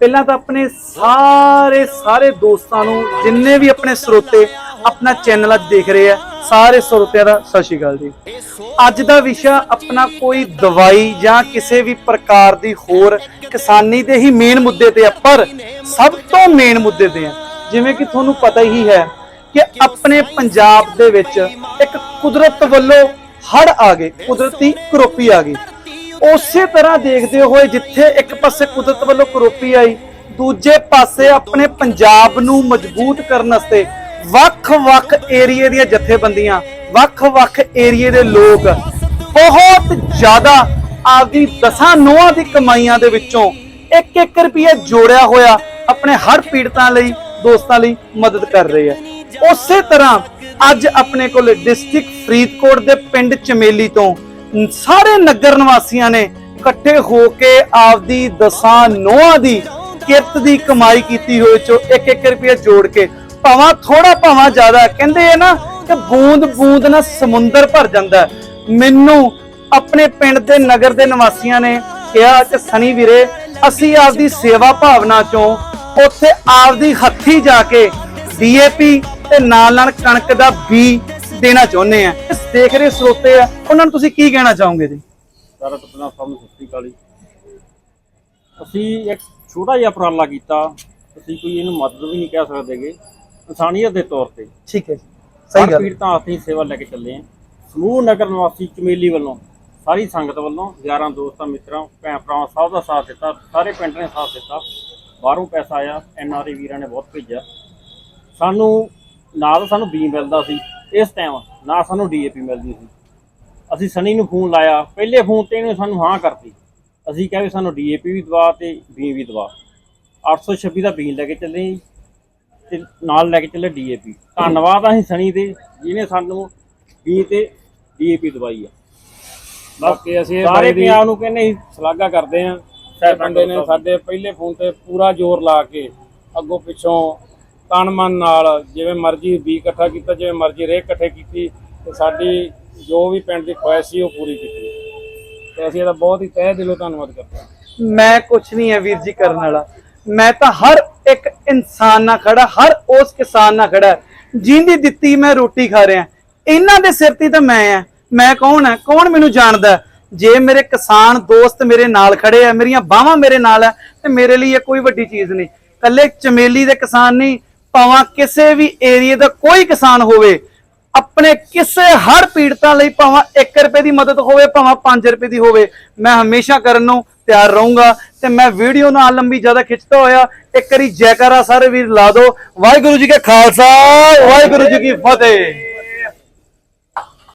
ਪਹਿਲਾਂ ਤਾਂ ਆਪਣੇ ਸਾਰੇ ਸਾਰੇ ਦੋਸਤਾਂ ਨੂੰ, ਜਿੰਨੇ ਵੀ ਆਪਣੇ ਸਰੋਤੇ ਆਪਣਾ ਚੈਨਲ ਅੱਜ ਦੇਖ ਰਹੇ ਆ, ਸਾਰੇ ਸਰੋਤਿਆਂ ਦਾ ਸਤਿ ਸ਼੍ਰੀ ਅਕਾਲ ਜੀ। ਅੱਜ ਦਾ ਵਿਸ਼ਾ ਆਪਣਾ ਕੋਈ ਦਵਾਈ ਜਾਂ ਕਿਸੇ ਵੀ ਪ੍ਰਕਾਰ ਦੀ ਹੋਰ ਕਿਸਾਨੀ ਦੇ ਹੀ ਮੇਨ ਮੁੱਦੇ ਤੇ ਆ, ਪਰ ਸਭ ਤੋਂ ਮੇਨ ਮੁੱਦੇ ਤੇ ਆ। ਜਿਵੇਂ ਕਿ ਤੁਹਾਨੂੰ ਪਤਾ ਹੀ ਹੈ ਕਿ ਆਪਣੇ ਪੰਜਾਬ ਦੇ ਵਿੱਚ ਇੱਕ ਕੁਦਰਤ ਵੱਲੋਂ ਹੜ ਆ ਗਏ, ਕੁਦਰਤੀ ਕਰੋਪੀ ਆ ਗਈ। ਉਸੇ ਤਰ੍ਹਾਂ ਦੇਖਦੇ ਹੋਏ ਜਿੱਥੇ ਇੱਕ ਪਾਸੇ ਕੁਦਰਤ ਵੱਲੋਂ ਕਰੋਪੀ ਆਈ, ਦੂਜੇ ਪਾਸੇ ਆਪਣੇ ਪੰਜਾਬ ਨੂੰ ਮਜ਼ਬੂਤ ਕਰਨ ਵਾਸਤੇ ਵੱਖ-ਵੱਖ ਏਰੀਏ ਦੀਆਂ ਜਥੇਬੰਦੀਆਂ, ਵੱਖ-ਵੱਖ ਏਰੀਏ ਦੇ ਲੋਕ ਬਹੁਤ ਜ਼ਿਆਦਾ ਆਪਦੀ ਦਸਾਂ ਨੋਹਾਂ ਦੀ ਕਮਾਈਆਂ ਦੇ ਵਿੱਚੋਂ 1-1 ਰੁਪਏ ਜੋੜਿਆ ਹੋਇਆ ਆਪਣੇ ਹਰ ਪੀੜਤਾਂ ਲਈ, ਦੋਸਤਾਂ ਲਈ ਮਦਦ ਕਰ ਰਹੇ ਆ। ਉਸੇ ਤਰ੍ਹਾਂ ਅੱਜ ਆਪਣੇ ਕੋਲ ਡਿਸਟ੍ਰਿਕਟ ਫਰੀਦਕੋਟ ਦੇ ਪਿੰਡ ਚਮੇਲੀ ਤੋਂ ਸਾਰੇ ਨਗਰ ਨਿਵਾਸੀਆਂ ਨੇ ਇਕੱਠੇ ਹੋ ਕੇ ਆਪਦੀ ਦਸਾਂ ਨੋਹਾਂ ਦੀ ਕਿਰਤ ਦੀ ਕਮਾਈ ਕੀਤੀ ਹੋਏ ਚੋਂ 1-1 ਰੁਪਏ ਜੋੜ ਕੇ। ਭਾਵਾਂ ਥੋੜਾ ਭਾਵਾਂ ਜ਼ਿਆਦਾ। ਕਹਿੰਦੇ ਆ ਨਾ ਕਿ ਬੂੰਦ ਬੂੰਦ ਨਾਲ ਸਮੁੰਦਰ ਭਰ ਜਾਂਦਾ। ਮੈਨੂੰ ਆਪਣੇ ਪਿੰਡ ਦੇ ਨਗਰ ਦੇ ਨਿਵਾਸੀਆਂ ਨੇ ਕਿਹਾ ਕਿ ਸਨੀ ਵੀਰੇ, ਅਸੀਂ ਆਪਦੀ ਸੇਵਾ ਭਾਵਨਾ ਚੋਂ ਉੱਥੇ ਆਪਦੀ ਹੱਥੀ ਜਾ ਕੇ ਡੀਏਪੀ ਤੇ ਨਾਲ ਨਾਲ ਕਣਕ ਦਾ ਬੀ ਦੇਣਾ ਚਾਹੁੰਦੇ ਆ। ਇਸ ਦੇਖ ਰਹੇ ਸਰੋਤੇ ਆ ਉਹਨਾਂ ਨੂੰ ਤੁਸੀਂ ਕੀ ਕਹਿਣਾ ਚਾਹੋਗੇ ਜੀ? ਸਾਰਾ ਟੱਪਣਾ ਸਭ ਨੂੰ ਸਤਿ ਜੀ। ਅਸੀਂ ਇੱਕ ਛੋਟਾ ਜਿਹਾ ਉਪਰਾਲਾ ਕੀਤਾ ਅਸੀਂ ਕੋਈ ਇਹਨੂੰ ਮਦਦ ਵੀ ਨਹੀਂ ਕਹਿ ਸਕਦੇਗੇ ਇਨਸਾਨੀਅਤ ਦੇ ਤੌਰ ਤੇ। ਠੀਕ ਹੈ ਜੀ ਸਹੀ ਗੱਲ ਪੀੜਤਾਂ ਅਸੀਂ ਸੇਵਾ ਲੈ ਕੇ ਚੱਲੇ ਹਾਂ। ਸਮੂਹ ਨਗਰ ਨਿਵਾਸੀ ਚਮੇਲੀ ਵੱਲੋਂ ਸਾਰੀ ਸੰਗਤ ਵੱਲੋਂ ਯਾਰਾਂ ਦੋਸਤਾਂ ਮਿੱਤਰਾਂ ਭੈਣ ਭਰਾਵਾਂ ਸਭ ਦਾ ਸਾਥ ਦਿੱਤਾ ਸਾਰੇ ਪਿੰਡ ਨੇ ਸਾਥ ਦਿੱਤਾ। ਬਾਹਰੋਂ ਪੈਸਾ ਆਇਆ ਐਨਆਰਆਈ ਵੀਰਾਂ ਨੇ ਬਹੁਤ ਭੇਜਿਆ। ਸਾਨੂੰ ਨਾ ਤਾਂ ਸਾਨੂੰ ਬੀ ਮਿਲਦਾ ਸੀ। ਇਸ ਟਾਈਮ ਨਾ ਸਾਨੂੰ ਡੀਏਪੀ ਮਿਲਦੀ ਸੀ। ਅਸੀਂ ਸਨੀ ਨੂੰ ਫੋਨ ਲਾਇਆ ਪਹਿਲੇ ਫੋਨ ਤੇ ਇਹਨੇ ਸਾਨੂੰ ਹਾਂ ਕਰਤੀ। ਅਸੀਂ ਕਿਹਾ ਵੀ ਸਾਨੂੰ ਡੀਏਪੀ ਵੀ ਦਵਾ ਤੇ ਬੀ ਵੀ ਦਵਾ। 826 ਦਾ ਬੀ ਲੈ ਕੇ ਚੱਲੇ ਤੇ ਨਾਲ ਲੈ ਕੇ ਚੱਲੇ ਡੀਏਪੀ ਧੰਨਵਾਦ ਅਸੀਂ ਸਨੀ ਦੇ ਜਿਹਨੇ ਸਾਨੂੰ ਬੀ ਤੇ ਡੀਏਪੀ ਦਵਾਈ ਆ। ਬਾਕੀ ਅਸੀਂ ਸਾਰੇ ਪੰਜਾਬ ਨੂੰ ਕਹਿੰਦੇ ਸ਼ਲਾਘਾ ਕਰਦੇ ਆਂ। ਬੰਦੇ ਨੇ ਸਾਡੇ ਪਹਿਲੇ ਫੋਨ ਤੇ ਪੂਰਾ ਜ਼ੋਰ ਲਾ ਕੇ ਅੱਗੋਂ ਪਿੱਛੋਂ ਤਨ ਮਨ ਨਾਲ ਜਿਵੇਂ ਮਰਜ਼ੀ ਵੀ ਇਕੱਠਾ ਕੀਤਾ, ਜਿਵੇਂ ਮਰਜ਼ੀ ਰੇਹ ਇਕੱਠੇ ਕੀਤੀ, ਤੇ ਸਾਡੀ ਜੋ ਵੀ ਪਿੰਡ ਦੀ ਖੁਆਇਸ਼ ਸੀ ਉਹ ਪੂਰੀ ਕੀਤੀ। ਤੇ ਅਸੀਂ ਇਹਦਾ ਬਹੁਤ ਹੀ ਤਹਿ ਦਿਲੋਂ ਧੰਨਵਾਦ ਕਰਦੇ ਹਾਂ। ਮੈਂ ਕੁਛ ਨਹੀਂ ਹੈ ਵੀਰ ਜੀ ਕਰਨ ਵਾਲਾ। ਮੈਂ ਤਾਂ ਹਰ ਇੱਕ ਇਨਸਾਨ ਨਾਲ ਖੜਾ, ਹਰ ਉਸ ਕਿਸਾਨ ਨਾਲ ਖੜਾ। ਜਿੰਦੀ ਦਿੱਤੀ ਮੈਂ ਰੋਟੀ ਖਾ ਰਿਹਾ। ਇਹਨਾਂ ਦੇ ਸਿਰ ਤੇ ਤਾਂ ਮੈਂ ਆ ਮੈਂ ਕੌਣ ਆ ਕੌਣ ਮੈਨੂੰ ਜਾਣਦਾ? ਜੇ ਮੇਰੇ ਕਿਸਾਨ ਦੋਸਤ ਮੇਰੇ ਨਾਲ ਖੜੇ ਆ, ਮੇਰੀਆਂ ਬਾਹਾਂ ਮੇਰੇ ਨਾਲ ਹੈ ਤੇ ਮੇਰੇ ਲਈ ਇਹ ਕੋਈ ਵੱਡੀ ਚੀਜ਼ ਨਹੀਂ। ਕੱਲੇ ਚਮੇਲੀ ਦੇ ਕਿਸਾਨ ਨਹੀਂ ਭਾਵੇਂ ਕਿਸੇ ਵੀ ਏਰੀਏ ਦਾ ਕੋਈ ਕਿਸਾਨ ਹੋਵੇ, ਆਪਣੇ ਕਿਸੇ ਹਰ ਪੀੜਤਾਂ ਲਈ ਭਾਵੇਂ 1 ਰੁਪਏ ਦੀ ਮਦਦ ਹੋਵੇ, ਭਾਵੇਂ 5 ਰੁਪਏ ਦੀ ਹੋਵੇ, ਮੈਂ ਹਮੇਸ਼ਾ ਕਰਨ ਨੂੰ ਤਿਆਰ ਰਹੂੰਗਾ ਤੇ ਮੈਂ ਵੀਡੀਓ ਨਾਲ ਲੰਬੀ ਜ਼ਿਆਦਾ ਖਿੱਚਦਾ ਹੋਇਆ, ਇੱਕ ਵਾਰੀ ਜੈਕਾਰਾ ਸਾਰੇ ਵੀਰ ਲਾ ਦਿਓ। ਵਾਹਿਗੁਰੂ ਜੀ ਕਾ ਖਾਲਸਾ, ਵਾਹਿਗੁਰੂ ਜੀ ਕੀ ਫਤਿਹ।